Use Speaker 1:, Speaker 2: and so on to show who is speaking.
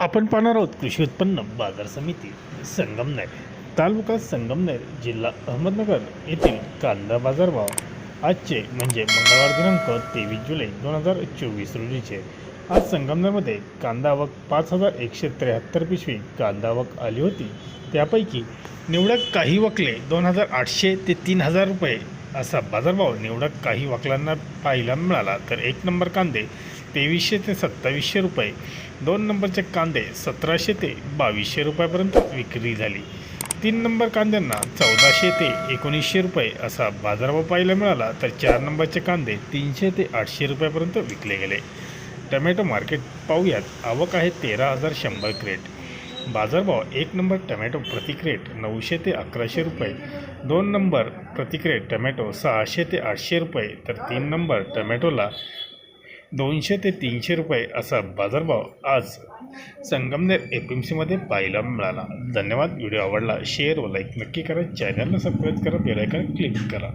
Speaker 1: आपण पाहणार आहोत कृषी उत्पन्न बाजार समिती संगमनेर तालुका संगमनेर जिल्हा अहमदनगर येथील कांदा बाजारभाव आजचे म्हणजे मंगळवार दिनांक तेवीस जुलै दोन हजार चोवीस रोजीचे. आज संगमनेरमध्ये कांदा आवक पाच हजार एकशे त्र्याहत्तर पिशवी कांदा आवक आली होती. त्यापैकी निवडक काही वकले दोन हजार आठशे ते तीन हजार रुपये असा बाजारभाव निवडक काही वकलांना पाहायला मिळाला. तर एक नंबर कांदे तेवीसशे ते सत्तावीसशे रुपये. दोन नंबरचे कांदे सतराशे ते बावीसशे रुपयापर्यंत विक्री झाली. तीन नंबर कांद्यांना चौदाशे ते एकोणीसशे रुपये असा बाजारभाव पाहायला मिळाला तर चार नंबरचे कांदे तीनशे ते आठशे रुपयापर्यंत विकले गेले. टमॅटो मार्केट पाहूयात. आवक आहे तेरा हजार शंभर क्रेट. बाजारभाव एक नंबर टमॅटो प्रतिक्रेट नऊशे ते अकराशे रुपये. दोन नंबर प्रतिक्रेट टमॅटो सहाशे ते आठशे रुपये. तर तीन नंबर टमॅटोला दोनशे ते तीनशे रुपये असा बाजारभाव आज संगमनेर एफ एम सीमध्ये पाहायला मिळाला. धन्यवाद. व्हिडिओ आवडला शेअर व लाईक नक्की करा. चॅनलला सबस्क्राईब करा बेलायकन क्लिक करा.